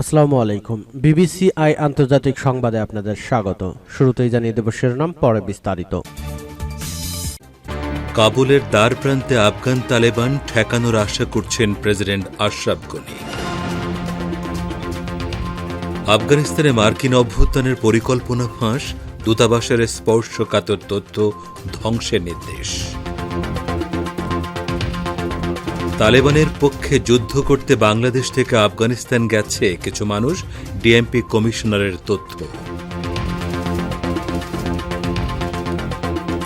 আসসালামু আলাইকুম। BBC I আন্তর্জাতিক সংবাদে আপনাদের স্বাগত। শুরুতেই জানিয়ে দেব শিরোনাম, পরে বিস্তারিত। কাবুলের দ্বার প্রান্তে আফগান তালেবান ঠেকানোর আশা করছেন প্রেসিডেন্ট আশরাফ গনি। আফগানিস্তানে মার্কিন অভ্যুত্থানের পরিকল্পনা ফাঁস, দূতাবাসের স্পর্শকাতর তথ্য ধ্বংসের নির্দেশ। তালেবানের পক্ষে যুদ্ধ করতে বাংলাদেশ থেকে আফগানিস্তান গেছে কিছু মানুষ, ডিএমপি কমিশনারের তথ্য।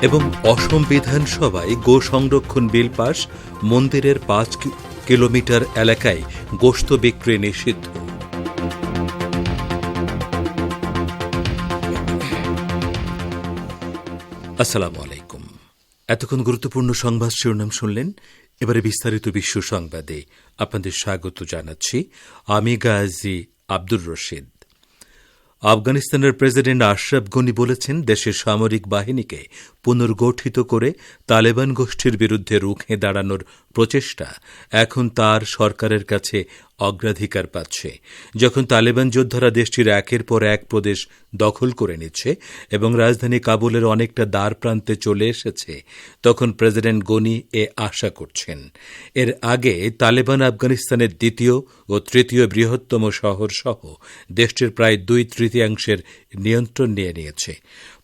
এবং অসম বিধানসভায় গো সংরক্ষণ বিল পাশ মন্দিরের পাঁচ কিলোমিটার এলাকায় গোশত বিক্রি নিষিদ্ধ। আসসালামু আলাইকুম। এতক্ষণ গুরুত্বপূর্ণ সংবাদ শিরোনাম শুনলেন এবারে বিস্তারিত বিশ্ব সংবাদে আপনাদের স্বাগত জানাচ্ছি আমি গাজী আব্দুর রশিদ। আফগানিস্তানের প্রেসিডেন্ট আশরাফ গনি বলেছেন, দেশের সামরিক বাহিনীকে পুনর্গঠিত করে তালেবান গোষ্ঠীর বিরুদ্ধে রুখে দাঁড়ানোর প্রচেষ্টা এখন তার সরকারের কাছে অগ্রাধিকার পাচ্ছে। যখন তালেবান যোদ্ধারা দেশটির একের পর এক প্রদেশ দখল করে নিচ্ছে এবং রাজধানী কাবুলের অনেকটা দ্বার প্রান্তে চলে এসেছে, তখন প্রেসিডেন্ট গনি এ আশা করছেন। এর আগে তালেবান আফগানিস্তানের দ্বিতীয় ও তৃতীয় বৃহত্তম শহর সহ দেশটির প্রায় দুই তৃতীয়াংশের নিয়ন্ত্রণ নিয়ে নিয়েছে।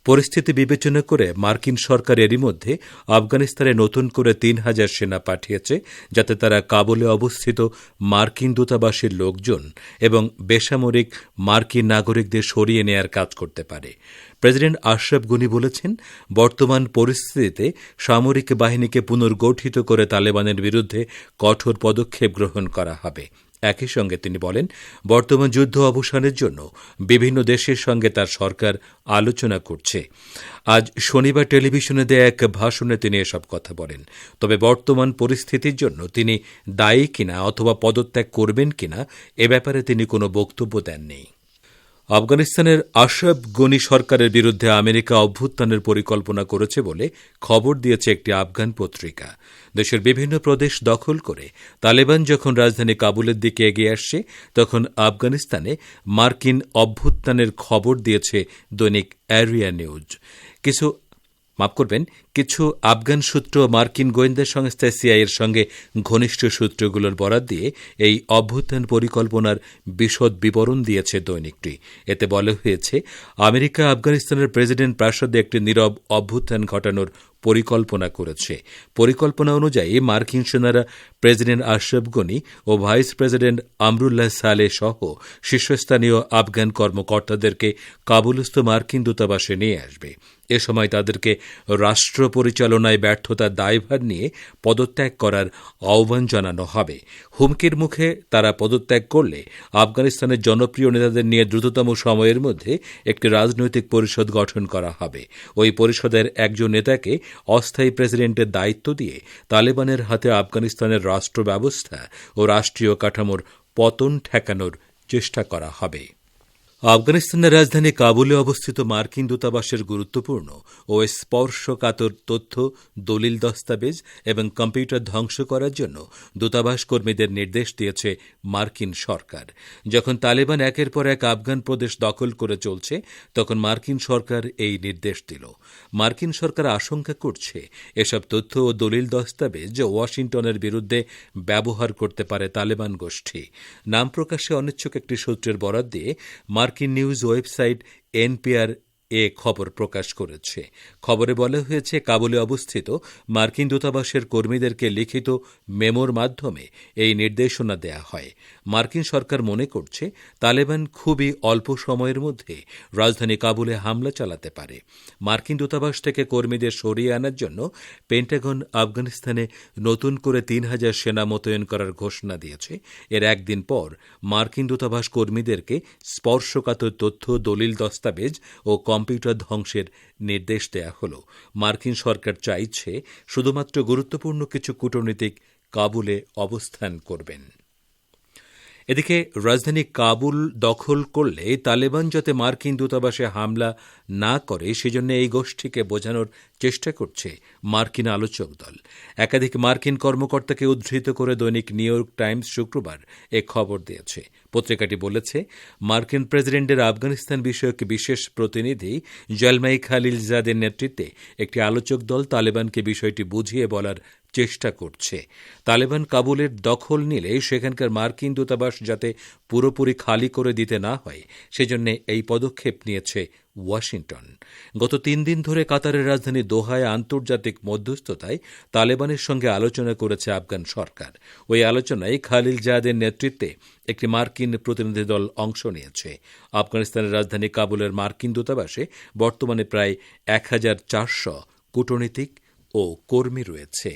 পরিস্থিতি বিবেচনা করে মার্কিন সরকার এরই মধ্যে আফগানিস্তানে নতুন করে তিন হাজার সেনা পাঠিয়েছে, যাতে তারা কাবুলে অবস্থিত মার্কিন দূতাবাসের লোকজন এবং বেসামরিক মার্কিন নাগরিকদের সরিয়ে নেয়ার কাজ করতে পারে। প্রেসিডেন্ট আশরাফ গনি বলেছেন, বর্তমান পরিস্থিতিতে সামরিক বাহিনীকে পুনর্গঠিত করে তালেবানের বিরুদ্ধে কঠোর পদক্ষেপ গ্রহণ করা হবে। একই সঙ্গে তিনি বলেন, বর্তমান যুদ্ধ অবসানের জন্য বিভিন্ন দেশের সঙ্গে তার সরকার আলোচনা করছে। আজ শনিবার টেলিভিশনে দেয়া এক ভাষণে তিনি এসব কথা বলেন। তবে বর্তমান পরিস্থিতির জন্য তিনি দায়ী কিনা অথবা পদত্যাগ করবেন কিনা এ ব্যাপারে তিনি কোনো বক্তব্য দেননি। আফগানিস্তানের আশরাফ গনি সরকারের বিরুদ্ধে আমেরিকা অভ্যুত্থানের পরিকল্পনা করেছে বলে খবর দিয়েছে একটি আফগান পত্রিকা। দেশের বিভিন্ন প্রদেশ দখল করে তালেবান যখন রাজধানী কাবুলের দিকে এগিয়ে আসছে, তখন আফগানিস্তানে মার্কিন অভ্যুত্থানের খবর দিয়েছে দৈনিক অ্যারিয়া নিউজ। কিছু মাফ করবেন, কিছু আফগান সূত্র মার্কিন গোয়েন্দা সংস্থা সিআইয়ের সঙ্গে ঘনিষ্ঠ সূত্রগুলোর বরাত দিয়ে এই অভ্যুত্থান পরিকল্পনার বিশদ বিবরণ দিয়েছে দৈনিকটি। এতে বলা হয়েছে, আমেরিকা আফগানিস্তানের প্রেসিডেন্ট প্রাসাদে একটি নীরব অভ্যুত্থান ঘটানোর পরিকল্পনা করেছে। পরিকল্পনা অনুযায়ী মার্কিন সেনারা প্রেসিডেন্ট আশরফ গনি ও ভাইস প্রেসিডেন্ট আমরুল্লাহ সালে সহ শীর্ষস্থানীয় আফগান কর্মকর্তাদেরকে কাবুলস্থ মার্কিন দূতাবাসে নিয়ে আসবে। এ সময় তাদেরকে রাষ্ট্র পরিচালনায় ব্যর্থতার দায়ভার নিয়ে পদত্যাগ করার আহ্বান জানানো হবে। হুমকির মুখে তারা পদত্যাগ করলে আফগানিস্তানের জনপ্রিয় নেতাদের নিয়ে দ্রুততম সময়ের মধ্যে একটি রাজনৈতিক পরিষদ গঠন করা হবে। ওই পরিষদের একজন নেতাকে অস্থায়ী প্রেসিডেন্টের দায়িত্ব দিয়ে তালেবানের হাতে আফগানিস্তানের রাষ্ট্র ব্যবস্থা ও রাষ্ট্রীয় কাঠামোর পতন ঠেকানোর চেষ্টা করা হবে। আফগানিস্তানের রাজধানী কাবুলে অবস্থিত মার্কিন দূতাবাসের গুরুত্বপূর্ণ ও স্পর্শকাতর তথ্য, দলিল দস্তাবেজ এবং কম্পিউটার ধ্বংস করার জন্য দূতাবাস কর্মীদের নির্দেশ দিয়েছে মার্কিন সরকার। যখন তালেবান একের পর এক আফগান প্রদেশ দখল করে চলছে, তখন মার্কিন সরকার এই নির্দেশ দিল। মার্কিন সরকার আশঙ্কা করছে এসব তথ্য ও দলিল দস্তাবেজ ওয়াশিংটনের বিরুদ্ধে ব্যবহার করতে পারে তালেবান গোষ্ঠী। নাম প্রকাশে অনিচ্ছুক একটি সূত্রের বরাত দিয়ে মার্কিন নিউজ ওয়েবসাইট এনপিআর এ খবর প্রকাশ করেছে। খবরে বলা হয়েছে, কাবুলে অবস্থিত মার্কিন দূতাবাসের কর্মীদেরকে লিখিত মেমোর মাধ্যমে এই নির্দেশনা দেয়া হয়। মার্কিন সরকার মনে করছে, তালেবান খুবই অল্প সময়ের মধ্যে রাজধানী কাবুলে হামলা চালাতে পারে। মার্কিন দূতাবাস থেকে কর্মীদের সরিয়ে আনার জন্য পেন্টাগন আফগানিস্তানে নতুন করে তিন হাজার সেনা মোতায়েন করার ঘোষণা দিয়েছে। এর একদিন পর মার্কিন দূতাবাস কর্মীদেরকে স্পর্শকাতর তথ্য, দলিল, দস্তাবেজ ও কম্পিউটার ধ্বংসের নির্দেশ দেয়া হল। মার্কিন সরকার চাইছে শুধুমাত্র গুরুত্বপূর্ণ কিছু কূটনীতিক কাবুলে অবস্থান করবেন। এদিকে রাজধানী কাবুল দখল করলে তালেবান যাতে মার্কিন দূতাবাসে হামলা না করে, সেজন্য এই গোষ্ঠীকে বোঝানোর চেষ্টা করছে মার্কিন আলোচক দল। একাধিক মার্কিন কর্মকর্তাকে উদ্ধৃত করে দৈনিক নিউ ইয়র্ক টাইমস শুক্রবার এ খবর দিয়েছে। পত্রিকাটি বলেছে, মার্কিন প্রেসিডেন্টের আফগানিস্তান বিষয়ক বিশেষ প্রতিনিধি জলমাই খালিলজাদের নেতৃত্বে একটি আলোচক দল তালেবানকে বিষয়টি বুঝিয়ে বলার চেষ্টা করছে। তালেবান কাবুলের দখল নিলে সেখানকার মার্কিন দূতাবাস যাতে পুরোপুরি খালি করে দিতে না হয়, সেজন্য এই পদক্ষেপ নিয়েছে ওয়াশিংটন। গত তিন দিন ধরে কাতারের রাজধানী দোহায় আন্তর্জাতিক মধ্যস্থতায় তালেবানের সঙ্গে আলোচনা করেছে আফগান সরকার। ওই আলোচনায় খালিল জাদের নেতৃত্বে একটি মার্কিন প্রতিনিধি দল অংশ নিয়েছে। আফগানিস্তানের রাজধানী কাবুলের মার্কিন দূতাবাসে বর্তমানে প্রায় এক হাজার চারশো কূটনীতিক ও কর্মী রয়েছে।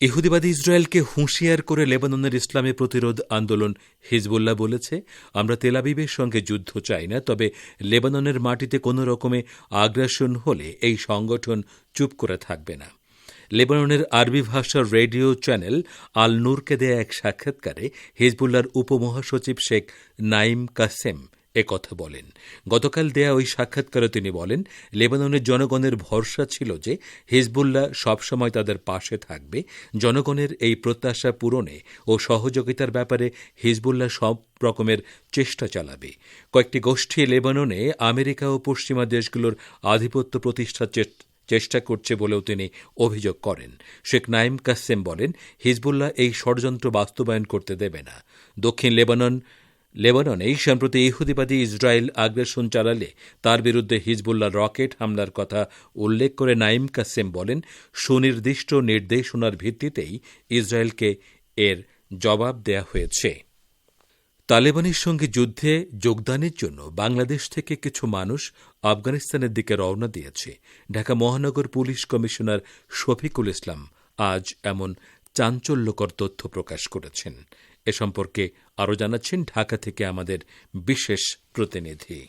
ইহুদিবাদী ইসরায়েলকে হুঁশিয়ার করে লেবাননের ইসলামী প্রতিরোধ আন্দোলন হিজবুল্লাহ বলেছে, আমরা তেলাবিবের সঙ্গে যুদ্ধ চাই না, তবে লেবাননের মাটিতে কোনো রকমে আগ্রাসন হলে এই সংগঠন চুপ করে থাকবে না। লেবাননের আরবি ভাষার রেডিও চ্যানেল আল নূরকে দেয়া এক সাক্ষাৎকারে হিজবুল্লার উপমহাসচিব শেখ নাইম কাসেম কথা বলেন। গতকাল দেয়া ওই সাক্ষাৎকারে তিনি বলেন, লেবাননের জনগণের ভরসা ছিল যে হিজবুল্লাহ সবসময় তাদের পাশে থাকবে। জনগণের এই প্রত্যাশা পূরণে ও সহযোগিতার ব্যাপারে হিজবুল্লাহ সব রকমের চেষ্টা চালাবে। কয়েকটি গোষ্ঠী লেবাননে আমেরিকা ও পশ্চিমা দেশগুলোর আধিপত্য প্রতিষ্ঠার চেষ্টা করছে বলেও তিনি অভিযোগ করেন। শেখ নাইম কাসেম বলেন, হিজবুল্লাহ এই ষড়যন্ত্র বাস্তবায়ন করতে দেবে না। দক্ষিণ লেবানন লেবাননে সম্প্রতি ইহুদিবাদী ইসরায়েল আগ্রাসন চালালে তার বিরুদ্ধে হিজবুল্লাহ রকেট হামলার কথা উল্লেখ করে নাইম কাসেম বলেন, সুনির্দিষ্ট নির্দেশনার ভিত্তিতেই ইসরায়েলকে এর জবাব দেয়া হয়েছে। তালেবানের সঙ্গে যুদ্ধে যোগদানের জন্য বাংলাদেশ থেকে কিছু মানুষ আফগানিস্তানের দিকে রওনা দিয়েছে। ঢাকা মহানগর পুলিশ কমিশনার শফিকুল ইসলাম আজ এমন চাঞ্চল্যকর তথ্য প্রকাশ করেছেন। এ সম্পর্কে আরও জানাচ্ছেন ঢাকা থেকে আমাদের বিশেষ প্রতিনিধি।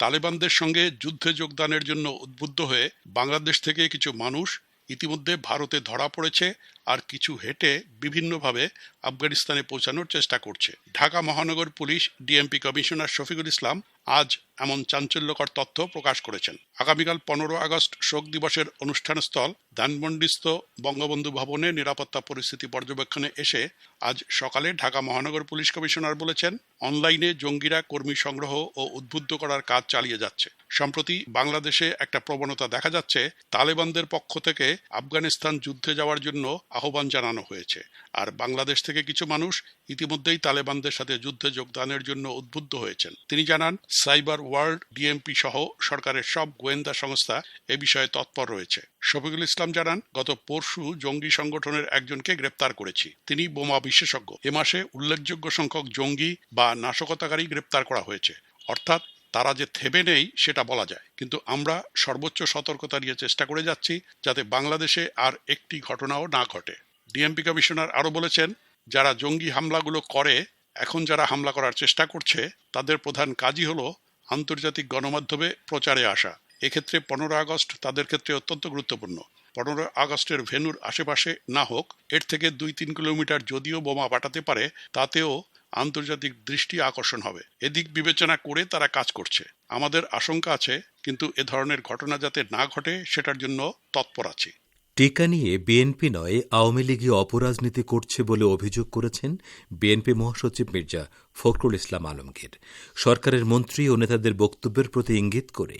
তালেবানদের সঙ্গে যুদ্ধে যোগদানের জন্য উদ্বুদ্ধ হয়ে বাংলাদেশ থেকে কিছু মানুষ ইতিমধ্যে ভারতে ধরা পড়েছে আর কিছু হেঁটে বিভিন্নভাবে আফগানিস্তানে পৌঁছানোর চেষ্টা করছে। ঢাকা মহানগর police DMP commissioner Shafiqul Islam আজ এমন চাঞ্চল্যকর তথ্য প্রকাশ করেছেন। আগামীকাল পনেরো আগস্ট শোক দিবসের অনুষ্ঠানস্থল ধানমন্ডিস্থ বঙ্গবন্ধু ভবনে নিরাপত্তা পরিস্থিতি পর্যবেক্ষণে এসে আজ সকালে ঢাকা মহানগর পুলিশ কমিশনার বলেছেন, অনলাইনে জঙ্গিরা কর্মী সংগ্রহ ও উদ্বুদ্ধ করার কাজ চালিয়ে যাচ্ছে। সম্প্রতি বাংলাদেশে একটা প্রবণতা দেখা যাচ্ছে, তালেবানদের পক্ষ থেকে আফগানিস্তান যুদ্ধে যাওয়ার জন্য আহ্বান জানানো হয়েছে। আর বাংলাদেশ থেকে কিছু মানুষ ইতিমধ্যেই তালেবানদের সাথে যুদ্ধে যোগদানের জন্য উদ্বুদ্ধ হয়েছেন। তিনি জানান, সাইবার ওয়ার্ল্ড, ডিএমপি সহ সরকারের সব গোয়েন্দা সংস্থা এ বিষয়ে তৎপর রয়েছে। শফিকুল ইসলাম জানান, গত পরশু জঙ্গি সংগঠনের একজনকে গ্রেপ্তার করেছি। তিনি বোমা বিশেষজ্ঞ। এ মাসে উল্লেখযোগ্য সংখ্যক জঙ্গি বা নাশকতাকারী গ্রেপ্তার করা হয়েছে। অর্থাৎ তারা যে থেমে নেই, সেটা বলা যায়। কিন্তু আমরা সর্বোচ্চ সতর্কতা নিয়ে চেষ্টা করে যাচ্ছি, যাতে বাংলাদেশে আর একটি ঘটনাও না ঘটে। ডিএমপি কমিশনার আরও বলেছেন যারা জঙ্গি হামলাগুলো করে, এখন যারা হামলা করার চেষ্টা করছে, তাদের প্রধান কাজই হলো আন্তর্জাতিক গণমাধ্যমে প্রচারে আসা। এক্ষেত্রে পনেরো আগস্ট তাদের ক্ষেত্রে অত্যন্ত গুরুত্বপূর্ণ। পনেরো আগস্টের ভেনুর আশেপাশে না হোক, এর থেকে দুই তিন কিলোমিটার যদিও বোমা পাঠাতে পারে, তাতেও আন্তর্জাতিক দৃষ্টি আকর্ষণ হবে। এদিক বিবেচনা করে তারা কাজ করছে। আমাদের আশঙ্কা আছে, কিন্তু এ ধরনের ঘটনা যাতে না ঘটে, সেটার জন্য তৎপর আছি। টিকা নিয়ে বিএনপি নয়, আওয়ামী লীগই অপরাজনীতি করছে বলে অভিযোগ করেছেন বিএনপি মহাসচিব মির্জা ফখরুল ইসলাম আলমগীর। সরকারের মন্ত্রী ও নেতাদের বক্তব্যের প্রতি ইঙ্গিত করে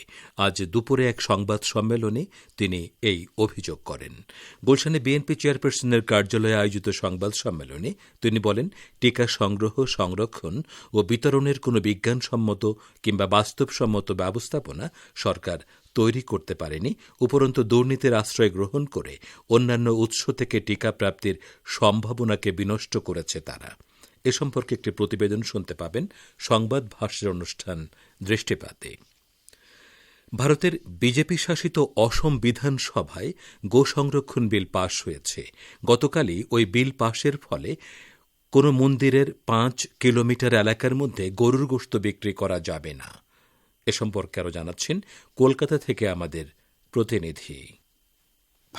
আজ দুপুরে এক সংবাদ সম্মেলনে তিনি এই অভিযোগ করেন। গুলশানে বিএনপি চেয়ারপারসনের কার্যালয়ে আয়োজিত সংবাদ সম্মেলনে তিনি বলেন, টিকা সংগ্রহ, সংরক্ষণ ও বিতরণের কোনো বিজ্ঞানসম্মত কিংবা বাস্তবসম্মত ব্যবস্থাপনা সরকার তৈরি করতে পারেনি, উপরন্তু দুর্নীতির আশ্রয় গ্রহণ করে অন্যান্য উৎস থেকে টিকা প্রাপ্তির সম্ভাবনাকে বিনষ্ট করেছে তারা। এ সম্পর্কে একটি প্রতিবেদন শুনতে পাবেন। সংবাদ ভাষ্যের অনুষ্ঠান দৃষ্টিপাতে। ভারতের বিজেপি শাসিত অসম বিধানসভায় গো সংরক্ষণ বিল পাশ হয়েছে। গতকালই ওই বিল পাশের ফলে কোনো মন্দিরের পাঁচ কিলোমিটার এলাকার মধ্যে গরুর গোস্ত বিক্রি করা যাবে না। এ সম্পর্কে আরও জানাচ্ছেন কলকাতা থেকে আমাদের প্রতিনিধি।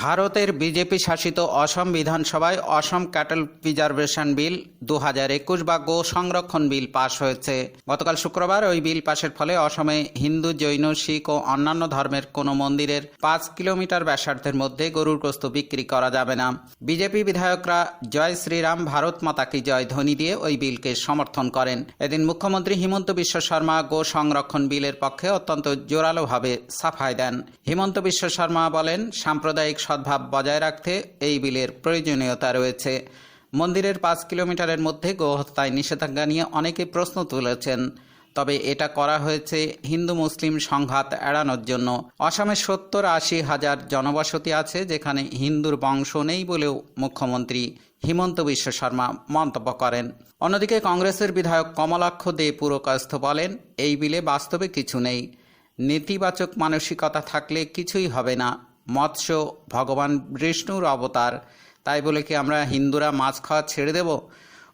ভারতের বিজেপি শাসিত অসম বিধানসভায় অসম ক্যাটল প্রিজার্ভেশন বিল দু হাজার একুশ বা গো সংরক্ষণ বিল পাশ হয়েছে। গতকাল শুক্রবার ওই বিল পাশের ফলে অসমে হিন্দু, জৈন, শিখ ও অন্যান্য ধর্মের কোনো মন্দিরের পাঁচ কিলোমিটার ব্যাসার্ধের মধ্যে গরুর গোস্ত বিক্রি করা যাবে না। বিজেপি বিধায়করা জয় শ্রীরাম, ভারত মাতা কি জয় ধ্বনি দিয়ে ওই বিলকে সমর্থন করেন। এদিন মুখ্যমন্ত্রী হিমন্ত বিশ্ব শর্মা গো সংরক্ষণ বিলের পক্ষে অত্যন্ত জোরালোভাবে সাফাই দেন। হিমন্ত বিশ্ব শর্মা বলেন, সাম্প্রদায়িক সদ্ভাব বজায় রাখতে এই বিলের প্রয়োজনীয়তা রয়েছে। মন্দিরের পাঁচ কিলোমিটারের মধ্যে গোহত্যায় নিষেধাজ্ঞা নিয়ে অনেকে প্রশ্ন তুলেছেন। তবে এটা করা হয়েছে হিন্দু মুসলিম সংঘাত এড়ানোর জন্য। অসমে সত্তর আশি হাজার জনবসতি আছে যেখানে হিন্দুর বংশ নেই বলেও মুখ্যমন্ত্রী হিমন্ত বিশ্ব শর্মা মন্তব্য করেন। অন্যদিকে কংগ্রেসের বিধায়ক কমলাক্ষ দে পুরকাস্থ বলেন, এই বিলে বাস্তবে কিছু নেই। নেতিবাচক মানসিকতা থাকলে কিছুই হবে না। মৎস্য ভগবান বিষ্ণুর অবতার। তাই বলে কি আমরা হিন্দুরা মাছ খাওয়া ছেড়ে দেব?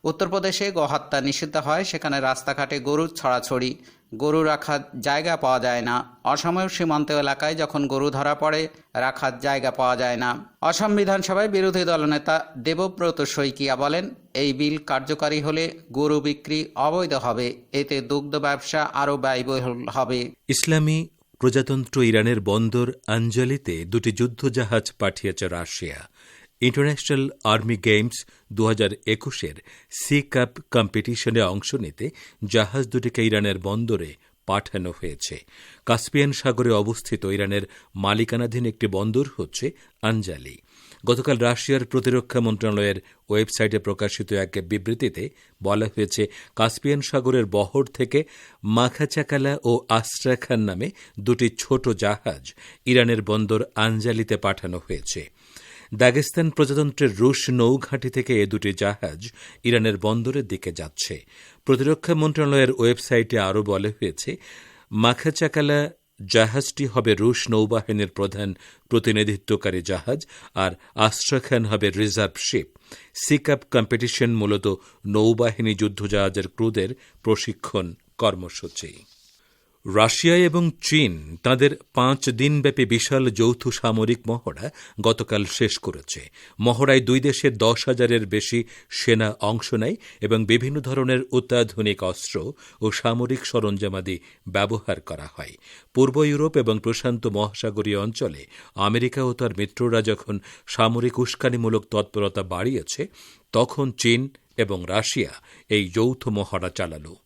উত্তরপ্রদেশে গোহত্যা নিষিদ্ধ হয়, সেখানে রাস্তাঘাটে গরুর ছড়াছড়ি। গরু রাখার জায়গা পাওয়া যায় না। অসমের সীমান্ত এলাকায় যখন গরু ধরা পড়ে, রাখার জায়গা পাওয়া যায় না। অসম বিধানসভায় বিরোধী দলনেতা দেবব্রত শইকিয়া বলেন, এই বিল কার্যকারী হলে গরু বিক্রি অবৈধ হবে। এতে দুগ্ধ ব্যবসা আরও ব্যয়বহুল হবে। ইসলামী প্রজাতন্ত্র ইরানের বন্দর আঞ্জলিতে দুটি যুদ্ধজাহাজ পাঠিয়েছে রাশিয়া। ইন্টারন্যাশনাল আর্মি গেমস দু হাজার একুশের সি কাপ কম্পিটিশনে অংশ নিতে জাহাজ দুটিকে ইরানের বন্দরে পাঠানো হয়েছে। কাস্পিয়ান সাগরে অবস্থিত ইরানের মালিকানাধীন একটি বন্দর হচ্ছে আঞ্জালি। গতকাল রাশিয়ার প্রতিরক্ষা মন্ত্রণালয়ের ওয়েবসাইটে প্রকাশিত এক বিবৃতিতে বলা হয়েছে, কাস্পিয়ান সাগরের বহর থেকে মাখাচাকালা ও আস্ট্রাখান নামে দুটি ছোট জাহাজ ইরানের বন্দর আঞ্জালিতে পাঠানো হয়েছে। দাগেস্তান প্রজাতন্ত্রের রুশ নৌঘাঁটি থেকে এ দুটি জাহাজ ইরানের বন্দরের দিকে যাচ্ছে। প্রতিরক্ষা মন্ত্রণালয়ের ওয়েবসাইটে আরও বলা হয়েছে, মাখাচাকালা জাহাজটি হবে রুশ নৌবাহিনীর প্রধান প্রতিনিধিত্বকারী জাহাজ আর আস্ট্রাখান হবে রিজার্ভ শিপ। সিকাপ কম্পিটিশন মূলত নৌবাহিনী যুদ্ধজাহাজের ক্রুদের প্রশিক্ষণ কর্মসূচি। রাশিয়া এবং চীন তাদের পাঁচ দিনব্যাপী বিশাল যৌথ সামরিক মহড়া গতকাল শেষ করেছে। মহড়ায় দুই দেশের দশ হাজারের বেশি সেনা অংশ নেয় এবং বিভিন্ন ধরনের অত্যাধুনিক অস্ত্র ও সামরিক সরঞ্জামাদি ব্যবহার করা হয়। পূর্ব ইউরোপ এবং প্রশান্ত মহাসাগরীয় অঞ্চলে আমেরিকা ও তার মিত্ররা যখন সামরিক উস্কানিমূলক তৎপরতা বাড়িয়েছে, তখন চীন এবং রাশিয়া এই যৌথ মহড়া চালালো।